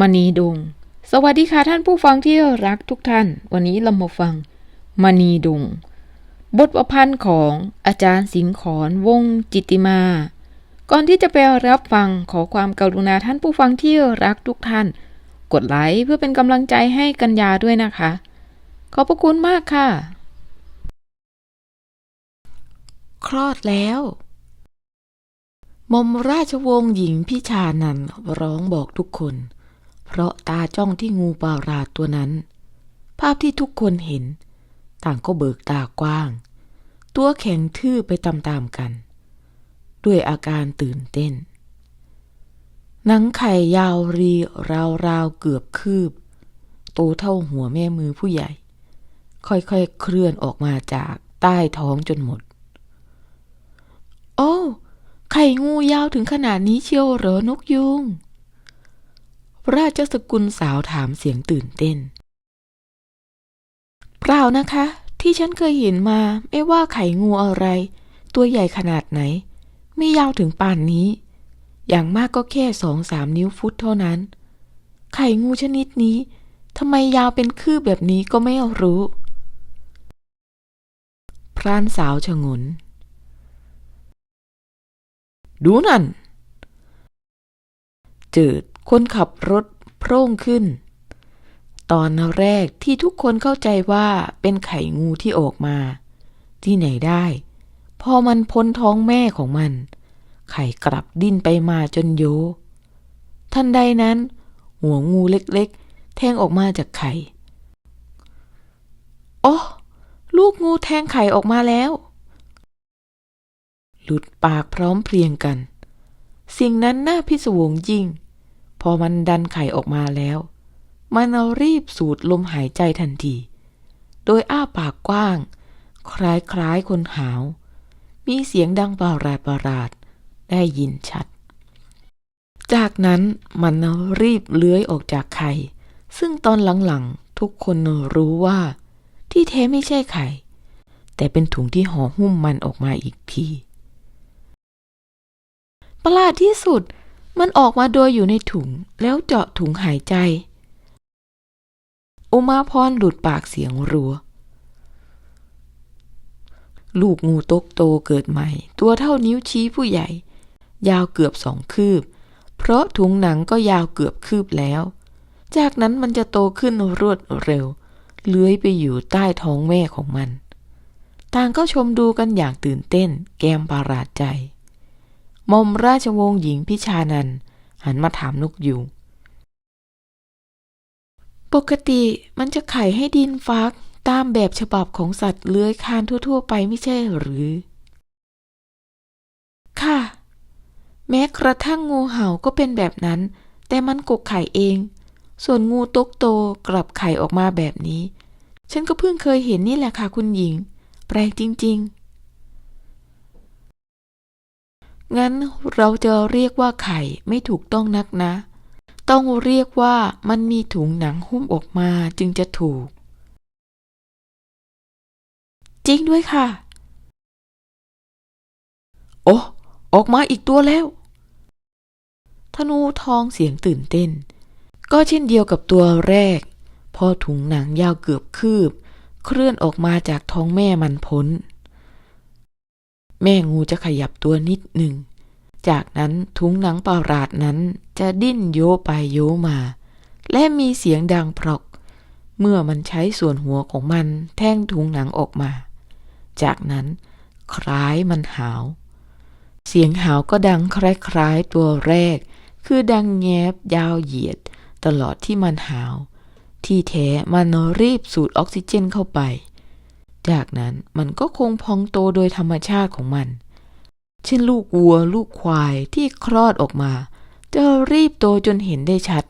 มณีดง สวัสดีค่ะท่านผู้ฟังที่รักทุกท่าน วันนี้เรามาฟังมณีดง บทประพันธ์ของอาจารย์สิงห์ขอนวงจิตติมา ก่อนที่จะไปรับฟังขอความกรุณาท่านผู้ฟังที่รักทุกท่าน กดไลค์เพื่อเป็นกำลังใจให้กัญญาด้วยนะคะ ขอบพระคุณมากค่ะ คลอดแล้วมอมราชวงศ์หญิงพิชานันร้องบอกทุกคน เพราะตาจ้องที่งูปลาราตัวนั้น ภาพที่ทุกคนเห็น ต่างก็เบิกตากว้าง ตัวแข็งทื่อไปตามๆกัน ด้วยอาการตื่นเต้น หนังไข่ยาวรีราวๆเกือบคืบ โตเท่าหัวแม่มือผู้ใหญ่ ค่อยๆเคลื่อนออกมาจากใต้ท้องจนหมด โอ้ ไข่งูยาวถึงขนาดนี้เชียวเหรอนกยุง ราชสกุลสาวถามเสียงตื่นเต้น เปล่านะคะ ที่ฉันเคยเห็นมาไม่ว่าไข่งูอะไร ตัวใหญ่ขนาดไหน ไม่ยาวถึงป่านนี้ อย่างมากก็แค่สองสามนิ้วฟุตเท่านั้น ไข่งูชนิดนี้ทำไมยาวเป็นคืบแบบนี้ก็ไม่รู้ พรานสาวชะงน ดูนั่นจิด คนขับรถโพร่งขึ้น ตอนแรกที่ทุกคนเข้าใจว่าเป็นไข่งูที่ออกมา ที่ไหนได้ พอมันพ้นท้องแม่ของมัน ไข่กลับดิ้นไปมาจนโย ทันใดนั้น หัวงูเล็กๆ แทงออกมาจากไข่โอ้ลูกงูแทงไข่ออกมาแล้ว หลุดปากพร้อมเพรียงกัน สิ่งนั้นน่าพิศวงยิ่ง พอมันดันไข่ออกมาแล้ว มันเอารีบสูดลมหายใจทันที โดยอ้าปากกว้าง คล้ายคล้ายคนหาว มีเสียงดังประหลาดประหลาดได้ยินชัด จากนั้นมันรีบเลื้อยออกจากไข่ ซึ่งตอนหลังๆ ทุกคนรู้ว่า ที่แท้ไม่ใช่ไข่ แต่เป็นถุงที่ห่อหุ้มมันออกมาอีกทีประหลาดที่สุด มันออกมาโดยอยู่ในถุงแล้วเจาะถุงหายใจ อุมาพรหลุดปากเสียงรัว ลูกงูตกโตเกิดใหม่ ตัวเท่านิ้วชี้ผู้ใหญ่ ยาวเกือบสองคืบ เพราะถุงหนังก็ยาวเกือบคืบแล้ว จากนั้นมันจะโตขึ้นรวดเร็ว เลื้อยไปอยู่ใต้ท้องแม่ของมัน ต่างก็ชมดูกันอย่างตื่นเต้น แกมประหลาดใจ มอมราชวงศ์หญิงพิชานันหันมาถามนกยูงปกติมันจะไข่ให้ดินฟักตามแบบฉบับของสัตว์เลื้อยคลานทั่ว ๆ ไปไม่ใช่หรือ ค่ะ แม้กระทั่งงูเห่าก็เป็นแบบนั้น แต่มันกกไข่เอง ส่วนงูตกโตกลับไข่ออกมาแบบนี้ ฉันก็เพิ่งเคยเห็นนี่แหละค่ะคุณหญิง แปลกจริง ๆ งั้นเราจะเรียกว่าไข่ไม่ถูกต้องนักนะ ต้องเรียกว่ามันมีถุงหนังหุ้มออกมาจึงจะถูก จริงด้วยค่ะ โอ้ออกมาอีกตัวแล้ว ธนูทองเสียงตื่นเต้น ก็เช่นเดียวกับตัวแรก พอถุงหนังยาวเกือบคืบ เคลื่อนออกมาจากท้องแม่มันพ้น แม่งูจะขยับตัวนิดหนึ่ง จากนั้นถุงหนังประหลาดนั้นจะดิ้นโยไปโยมา และมีเสียงดังพรอก เมื่อมันใช้ส่วนหัวของมันแท่งถุงหนังออกมา จากนั้นคล้ายมันหาว เสียงหาวก็ดังคล้ายๆตัวแรก คือดังแงบยาวเหยียด ตลอดที่มันหาว ที่แท้มันรีบสูดออกซิเจนเข้าไป จากนั้นมันก็คงพองโตโดยธรรมชาติของมัน เช่นลูกวัว ลูกควายที่คลอดออกมา จะรีบโตจนเห็นได้ชัด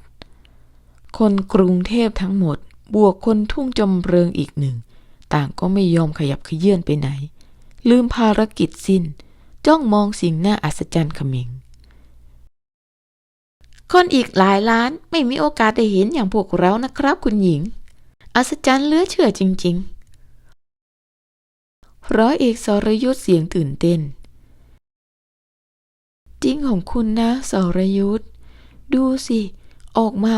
คนกรุงเทพทั้งหมดบวกคนทุ่งจำเริงอีกหนึ่ง ต่างก็ไม่ยอมขยับขยื่นไปไหน ลืมภารกิจสิ้น จ้องมองสิ่งน่าอัศจรรย์เขมิงคนอีกหลายล้านไม่มีโอกาสได้เห็นอย่างพวกเรานะครับคุณหญิง อัศจรรย์เลือเชื่อจริง ๆ ร้อยเอกสรยุทธเสียงตื่นเต้น จริงของคุณนะสรยุทธดูสิ ออกมา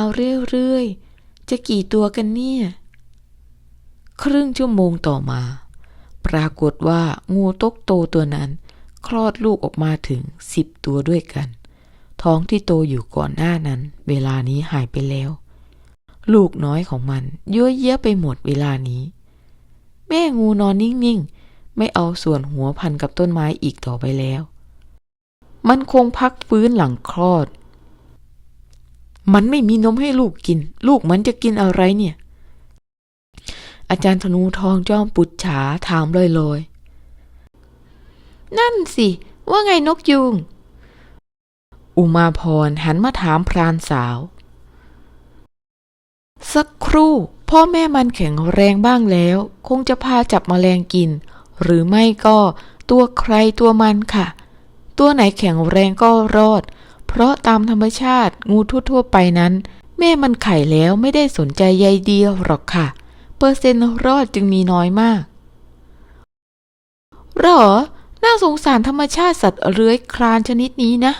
เรื่อยๆ จะกี่ตัวกันเนี่ย ครึ่งชั่วโมงต่อมา ปรากฏว่างูตกโตตัวนั้น คลอดลูกออกมาถึงสิบตัวด้วยกัน ท้องที่โตอยู่ก่อนหน้านั้น เวลานี้หายไปแล้ว ลูกน้อยของมันยั่วเยี้ยไปหมดเวลานี้ แม่งูนอนนิ่งๆ ไม่เอาส่วนหัวพันกับต้นไม้อีกต่อไปแล้ว มันคงพักฟื้นหลังคลอด มันไม่มีนมให้ลูกกิน ลูกมันจะกินอะไรเนี่ย อาจารย์ธนูทองจอมปุจฉาถามลอยๆ นั่นสิ ว่าไงนกยูงอุมาพรหันมาถามพรานสาว สักครู่พ่อแม่มันแข็งแรงบ้างแล้ว คงจะพาจับมแมลงกิน หรือไม่ก็ตัวใครตัวมันค่ะ ตัวไหนแข็งแรงก็รอด เพราะตามธรรมชาติงูทั่วๆไปนั้น แม่มันไข่แล้วไม่ได้สนใจใยเดียวหรอกค่ะ เปอร์เซ็นต์รอดจึงมีน้อยมากหรอ น่าสงสารธรรมชาติสัตว์เลื้อยคลานชนิดนี้นะ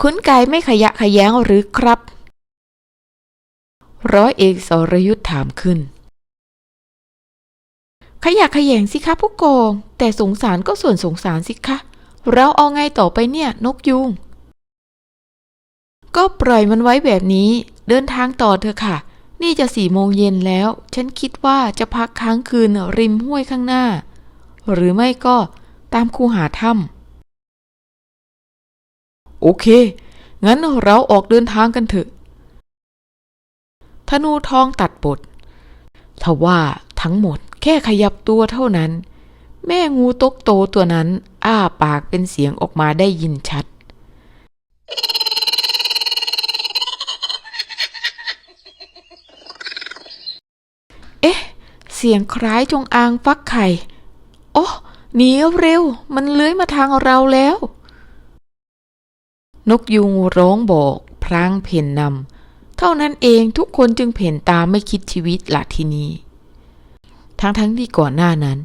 คุณไก่ไม่ขยะขยงหรือครับ ร้อยเอกสรยุทธ์ถามขึ้น ขยะขยงสิคะผู้กองแต่สงสารก็ส่วนสงสารสิคะ เราเอาไงต่อไปเนี่ยนกยุง ก็ปล่อยมันไว้แบบนี้ เดินทางต่อเถอะค่ะ นี่จะสี่โมงเย็นแล้ว ฉันคิดว่าจะพักค้างคืนริมห้วยข้างหน้า หรือไม่ก็ตามคูหาถ้ำโอเค งั้นเราออกเดินทางกันเถอะ ธนูทองตัดบททว่าทั้งหมด แค่ขยับตัวเท่านั้น แม่งูตกโตตัวนั้น อ้าปากเป็นเสียงออกมาได้ยินชัด เอ๊ะ เสียงคล้ายจงอางฟักไข่ โอ้หนีเร็ว มันเลื้อยมาทางเราแล้ว นกยุงร้องบอก พรางเพ่นนำเท่านั้นเองทุกคนจึงเพ่นตามไม่คิดชีวิตละทีนี้ ทั้งทั้งที่ก่อนหน้านั้น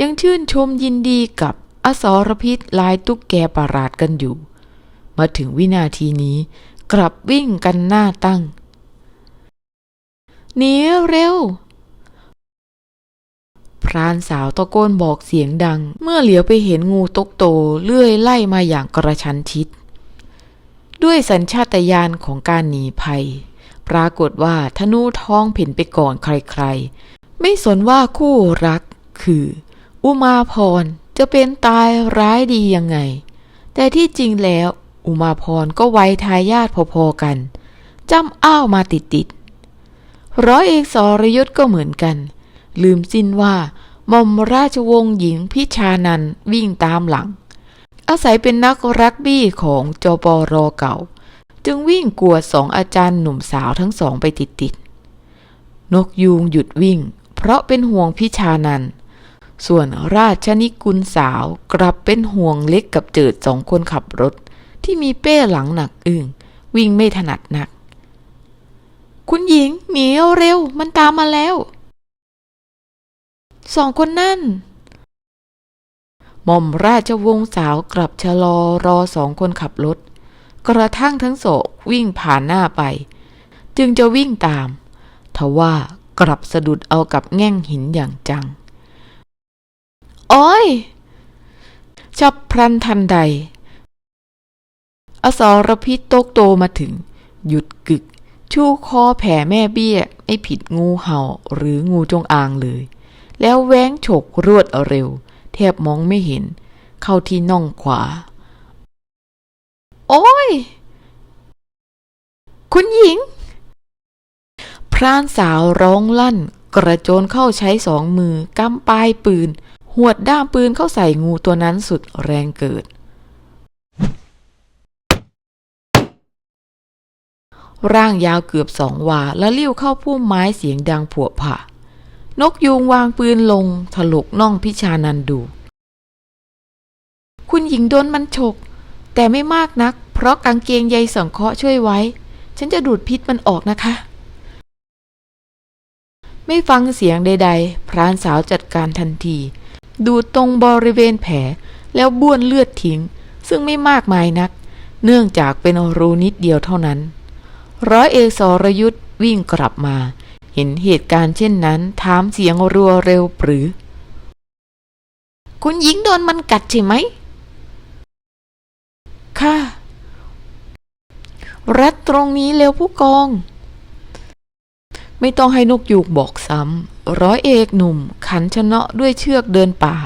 ยังชื่นชมยินดีกับอสรพิษลายตุ๊กแกประหลาดกันอยู่ มาถึงวินาทีนี้กลับวิ่งกันหน้าตั้งหนีเร็ว พรานสาวตะโกนบอกเสียงดัง เมื่อเหลียวไปเห็นงูตกโตเลื่อยไล่มาอย่างกระชั้นชิด ด้วยสัญชาตญาณของการหนีภัย ปรากฏว่าธนูท้องเพ่นไปก่อนใคร ไม่สนว่าคู่รักคือ อุมาพรจะเป็นตายร้ายดียังไง แต่ที่จริงแล้ว อุมาพรก็ไว้ทายาทพอๆกันจำอ้าวมาติดๆร้อยเอกสรยุทธก็เหมือนกัน ลืมสิ้นว่าหม่อมราชวงศ์หญิงพิชานันวิ่งตามหลัง อาศัยเป็นนักรักบี้ของจปรเก่า จึงวิ่งกวดสองอาจารย์หนุ่มสาวทั้งสองไปติดๆนกยูงหยุดวิ่ง เพราะเป็นห่วงพิชานัน ส่วนราชนิกุลสาวกลับเป็นห่วงเล็กกับเจิดสองคนขับรถ ที่มีเป้หลังหนักอึ้งวิ่งไม่ถนัดนัก คุณหญิงหนีเร็วมันตามมาแล้ว สองคนนั่น หม่อมราชวงศ์สาวกลับชะลอรอสองคนขับรถ กระทั่งทั้งสองวิ่งผ่านหน้าไป จึงจะวิ่งตามทว่า กลับสะดุดเอากับแง่งหินอย่างจัง โอ้ยชับพลันทันใด อสรพิษโตกโตมาถึง หยุดกึก ชูคอแผ่แม่เบี้ย ไม่ผิดงูเห่าหรืองูจงอางเลย แล้วแว้งฉกรวดเร็ว แทบมองไม่เห็น เข้าที่น่องขวา โอ้ย คุณหญิง รานสาวร้องลั่น กระโจนเข้าใช้สองมือกำปลายปืน หวดด้ามปืนเข้าใส่งูตัวนั้นสุดแรงเกิด ร่างยาวเกือบสองวาแล้วลิ้ยวเข้าพุ่มไม้เสียงดังผุผะนกยูงวางปืนลง ถลกน่องพิชานันดู คุณหญิงโดนมันฉก แต่ไม่มากนัก เพราะกางเกงใยสังเคราะห์ช่วยไว้ ฉันจะดูดพิษมันออกนะคะ ไม่ฟังเสียงใดๆ พรานสาวจัดการทันที ดูตรงบริเวณแผลแล้วบ้วนเลือดทิ้ง ซึ่งไม่มากมายนัก เนื่องจากเป็นรูนิดเดียวเท่านั้น ร้อยเอกสรยุทธ์วิ่งกลับมา เห็นเหตุการณ์เช่นนั้นถามเสียงรัวเร็วปรือ คุณหญิงโดนมันกัดใช่ไหมค่ะรัดตรงนี้เร็วผู้กอง ไม่ต้องให้นกยูกบอกซ้ำร้อยเอกหนุ่ม ขันชนะด้วยเชือกเดินป่า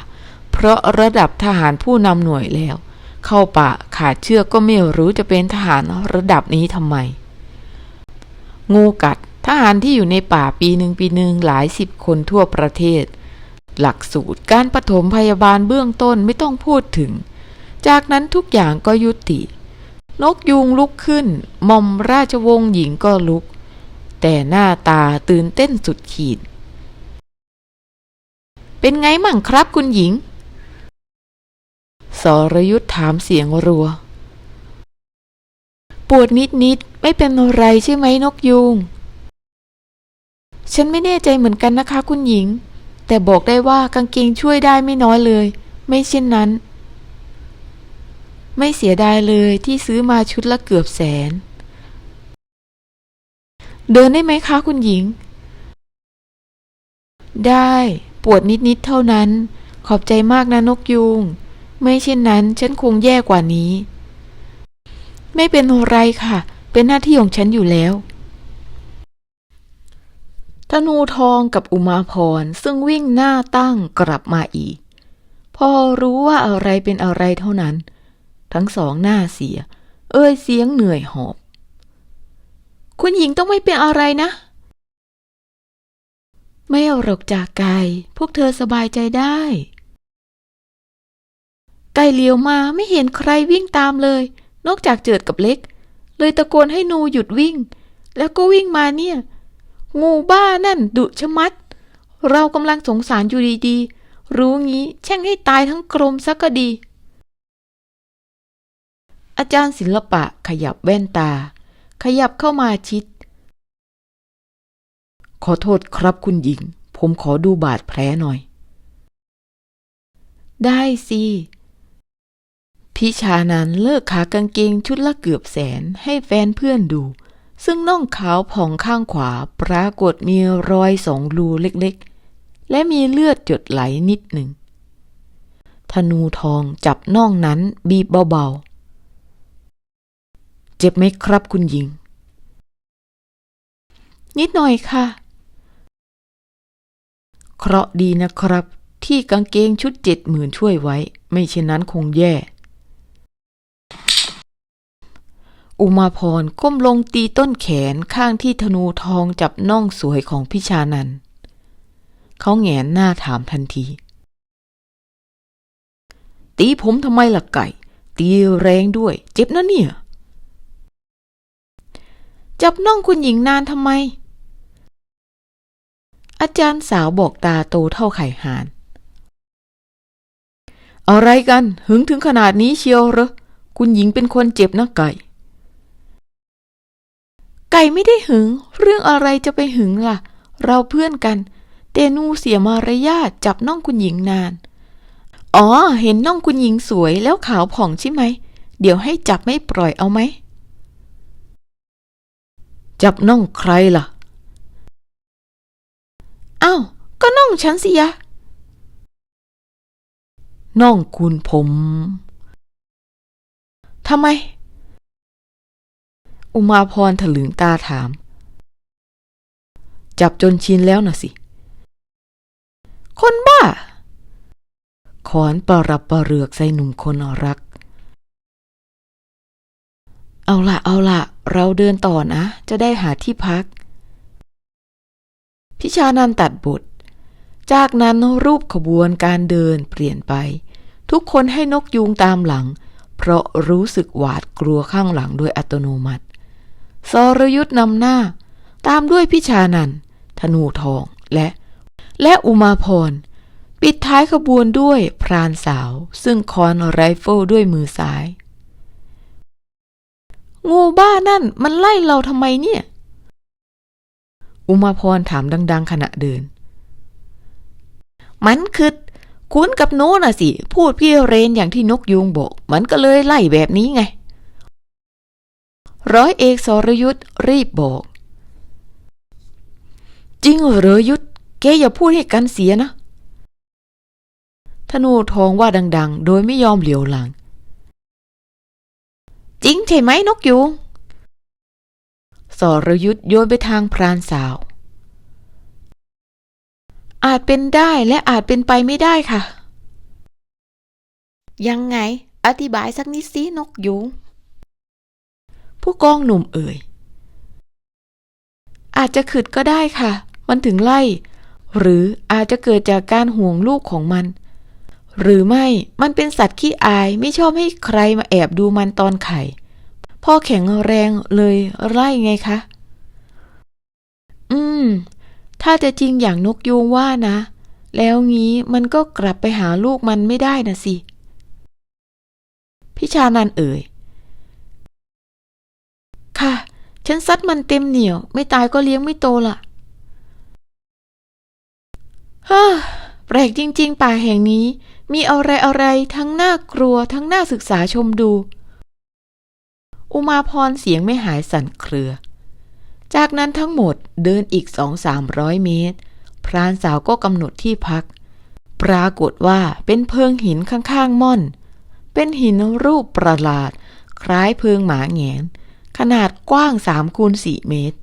เพราะระดับทหารผู้นำหน่วยแล้ว เข้าป่าขาดเชือกก็ไม่รู้จะเป็นทหารระดับนี้ทำไม งูกัดทหารที่อยู่ในป่าปีหนึ่งปีหนึ่งหลายสิบคนทั่วประเทศ หลักสูตรการปฐมพยาบาลเบื้องต้นไม่ต้องพูดถึง จากนั้นทุกอย่างก็ยุติ นกยูงลุกขึ้นหม่อมราชวงศ์หญิงก็ลุก แต่หน้าตาตื่นเต้นสุดขีด เป็นไงมั่งครับคุณหญิง สรยุทธถามเสียงรัว ปวดนิดนิดไม่เป็นไรใช่ไหมนกยูงฉันไม่แน่ใจเหมือนกันนะคะคุณหญิง แต่บอกได้ว่ากางเกงช่วยได้ไม่น้อยเลย ไม่เช่นนั้น ไม่เสียดายเลยที่ซื้อมาชุดละเกือบแสน เดินได้ไหมคะคุณหญิง ได้ปวดนิดๆเท่านั้น ขอบใจมากนะนกยูงไม่เช่นนั้นฉันคงแย่กว่านี้ ไม่เป็นไรค่ะ เป็นหน้าที่ของฉันอยู่แล้วธนูทองกับอุมาพรซึ่งวิ่งหน้าตั้งกลับมาอีก พอรู้ว่าอะไรเป็นอะไรเท่านั้น ทั้งสองหน้าเสีย เอ้ยเสียงเหนื่อยหอบ คุณหญิงต้องไม่เป็นอะไรนะ ไม่เอาหรอกจากไกลพวกเธอสบายใจได้ ไก่เลี้ยวมาไม่เห็นใครวิ่งตามเลย นอกจากเจิดกับเล็ก เลยตะโกนให้นูหยุดวิ่ง แล้วก็วิ่งมาเนี่ย งูบ้านั่นดุชะมัด เรากำลังสงสารอยู่ดีๆ รู้งี้แช่งให้ตายทั้งกรมซะก็ดีอาจารย์ศิลปะขยับแว่นตา ขยับเข้ามาชิด ขอโทษครับคุณหญิง ผมขอดูบาดแผลหน่อย ได้สิพิชานันเลิกขากางเกงชุดละเกือบแสนให้แฟนเพื่อนดู ซึ่งน่องขาวผ่องข้างขวาปรากฏมีรอยสองรูเล็กๆ และมีเลือดหยดไหลนิดหนึ่งธนูทองจับน่องนั้นบีบเบาๆ เจ็บไหมครับคุณหญิง นิดหน่อยค่ะ เคราะดีนะครับ ที่กางเกงชุดเจ็ดหมื่นช่วยไว้ ไม่เช่นนั้นคงแย่ อุมาพรก้มลงตีต้นแขนข้างที่ธนูทองจับน่องสวยของพิชานัน เขาแงนหน้าถามทันที ตีผมทำไมล่ะไก่ ตีแรงด้วย เจ็บนะเนี่ย จับน่องคุณหญิงนานทำไม อาจารย์สาวบอกตาโตเท่าไข่ห่าน อะไรกัน หึงถึงขนาดนี้เชียวเหรอ คุณหญิงเป็นคนเจ็บนะไก่ ไก่ไม่ได้หึง เรื่องอะไรจะไปหึงล่ะ เราเพื่อนกัน เตนูเสียมารยาทจับน่องคุณหญิงนาน อ๋อ เห็นน่องคุณหญิงสวยแล้วขาวผ่องใช่ไหม เดี๋ยวให้จับไม่ปล่อยเอาไหม จับน่องใครล่ะ อ้าว ก็น่องฉันสิยะ น่องคุณผม ทำไม อุมาพรถลึงตาถาม จับจนชินแล้วน่ะสิ คนบ้า ขอนปรับประเรือกใส่หนุ่มคนรัก เอาละเอาละ เราเดินต่อนะ จะได้หาที่พัก พิชานันตัดบท จากนั้นรูปขบวนการเดินเปลี่ยนไป ทุกคนให้นกยูงตามหลัง เพราะรู้สึกหวาดกลัวข้างหลังโดยอัตโนมัติสรยุทธ์นำหน้า ตามด้วยพิชานันท์ธนูทองและ และอุมาพร ปิดท้ายขบวนด้วยพรานสาว ซึ่งคอนไรเฟิลด้วยมือซ้าย งูบ้านั่นมันไล่เราทำไมเนี่ย อุมาพรถามดัง ๆ ขณะเดิน มันคือคุณกับโน้น่ะสิ พูดพี่เรนอย่างที่นกยูงบอก มันก็เลยไล่แบบนี้ไง ร้อยเอกสรยุทธ์รีบบอก จริงเหรอยุทธแกอย่าพูดให้กันเสียนะธนูทองว่าดัง ๆ โดยไม่ยอมเหลียวหลัง จริงใช่ไหมนกยูงสรยุทธ์โยนไปทางพรานสาว อาจเป็นได้และอาจเป็นไปไม่ได้ค่ะ ยังไง อธิบายสักนิดสินกยูงผู้กองหนุ่มเอ่ย อาจจะขืดก็ได้ค่ะ มันถึงไล่ หรืออาจจะเกิดจากการห่วงลูกของมัน หรือไม่มันเป็นสัตว์ขี้อายไม่ชอบให้ใครมาแอบดูมันตอนไข่ พ่อแข็งแรงเลยไล่ไงคะ อืม ถ้าจะจริงอย่างนกยูงว่านะ แล้วงี้มันก็กลับไปหาลูกมันไม่ได้นะสิ พิชานันเอ่ย ค่ะ ฉันซัดมันเต็มเหนียว ไม่ตายก็เลี้ยงไม่โตล่ะฮ่าแปลกจริง ๆ ป่าแห่งนี้ มีอะไรอะไรทั้งน่ากลัวทั้งน่าศึกษาชมดู อุมาพรเสียงไม่หายสั่นเครือ จากนั้นทั้งหมดเดินอีกสองสามร้อยเมตร พรานสาวก็กำหนดที่พัก ปรากฏว่าเป็นเพิงหินข้างๆม่อน เป็นหินรูปประหลาด คล้ายเพิงหมาแงน ขนาดกว้าง3คูณ4เมตร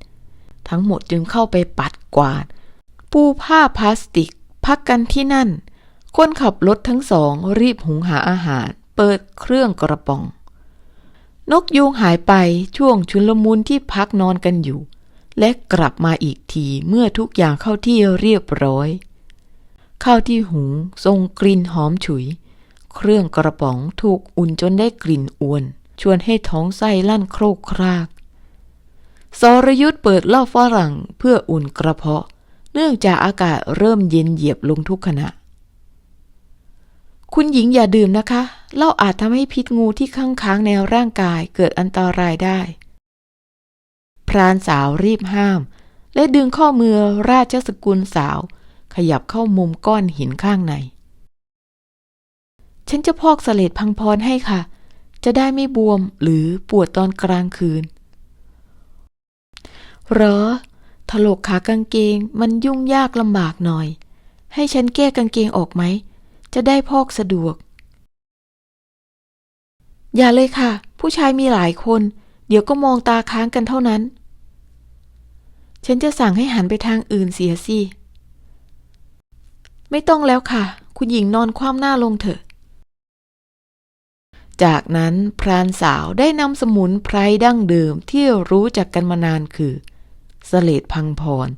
ทั้งหมดจึงเข้าไปปัดกวาด ปูผ้าพลาสติก พักกันที่นั่น คนขับรถทั้งสองรีบหุงหาอาหาร เปิดเครื่องกระป๋อง นกยูงหายไปช่วงชุลมุนที่พักนอนกันอยู่ และกลับมาอีกทีเมื่อทุกอย่างเข้าที่เรียบร้อยข้าวที่หุงทรงกลิ่นหอมฉุย เครื่องกระป๋องถูกอุ่นจนได้กลิ่นอวน ชวนให้ท้องไส้ลั่นโครกครากสรยุทธ์เปิดเหล้าฝรั่งเพื่ออุ่นกระเพาะ เนื่องจากอากาศเริ่มเย็นเหยียบลงทุกขณะ คุณหญิงอย่าดื่มนะคะเหล้าอาจทำให้พิษงูที่ข้างค้างในร่างกายเกิดอันตรายได้ พรานสาวรีบห้าม และดึงข้อมือราชสกุลสาว ขยับเข้ามุมก้อนหินข้างใน ฉันจะพอกเสลดพังพรให้ค่ะ จะได้ไม่บวมหรือปวดตอนกลางคืน เหรอ ถลกขากางเกงมันยุ่งยากลำบากหน่อย ให้ฉันแก้กางเกงออกไหม จะได้พอกสะดวก อย่าเลยค่ะ ผู้ชายมีหลายคน เดี๋ยวก็มองตาค้างกันเท่านั้น ฉันจะสั่งให้หันไปทางอื่นเสียสิ ไม่ต้องแล้วค่ะ คุณหญิงนอนคว่ำหน้าลงเถอะ จากนั้นพรานสาวได้นำสมุนไพรดั้งเดิมที่รู้จักกันมานานคือสเลดพังพร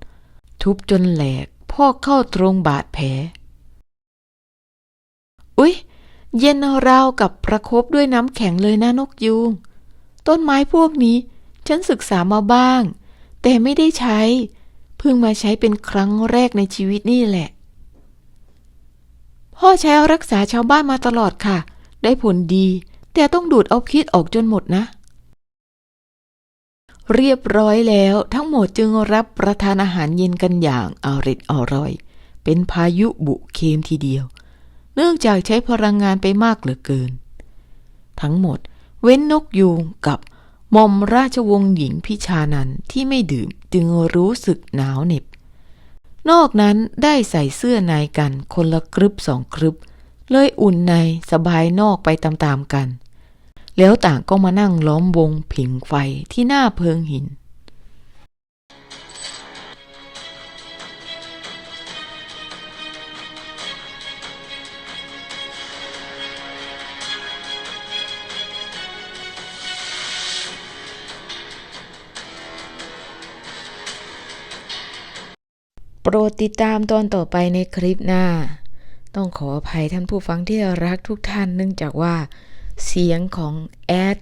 ทุบจนแหลกพอกเข้าตรงบาดแผล อุ๊ย เย็นราวกับประคบด้วยน้ำแข็งเลยนะนกยูง ต้นไม้พวกนี้ ฉันศึกษามาบ้าง แต่ไม่ได้ใช้ เพิ่งมาใช้เป็นครั้งแรกในชีวิตนี่แหละ พ่อใช้รักษาชาวบ้านมาตลอดค่ะ ได้ผลดี แต่ต้องดูดเอาพิษออกจนหมดนะเรียบร้อยแล้วทั้งหมดจึงรับประทานอาหารเย็นกันอย่างอริดอร่อย เป็นพายุบุเคมทีเดียว เนื่องจากใช้พลังงานไปมากเหลือเกิน ทั้งหมดเว้นนกยูงกับมอมราชวงศ์หญิงพิชานันที่ไม่ดื่มจึงรู้สึกหนาวเหน็บ นอกนั้นได้ใส่เสื้อในกันคนละกรึบสองกรึบ เลยอุ่นในสบายนอกไปตามๆกัน แล้วต่างก็มานั่งล้อมวงผิงไฟที่หน้าเพิงหิน รดติดตามตอนต่อไปในคลิปหน้า ต้องขออภัยท่านผู้ฟังที่รักทุกท่านเนื่องจากว่า เสียงของแอด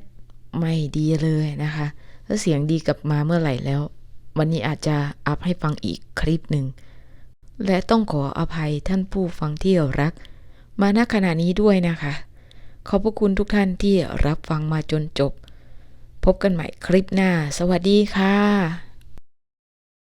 ไม่ดีเลยนะคะถ้าเสียงดีกลับมาเมื่อไหร่แล้ว วันนี้อาจจะอัพให้ฟังอีกคลิปหนึ่ง และต้องขออภัยท่านผู้ฟังที่รัก มาณขณะนี้ด้วยนะคะ ขอบพระคุณทุกท่านที่รับฟังมาจนจบ พบกันใหม่คลิปหน้า สวัสดีค่ะ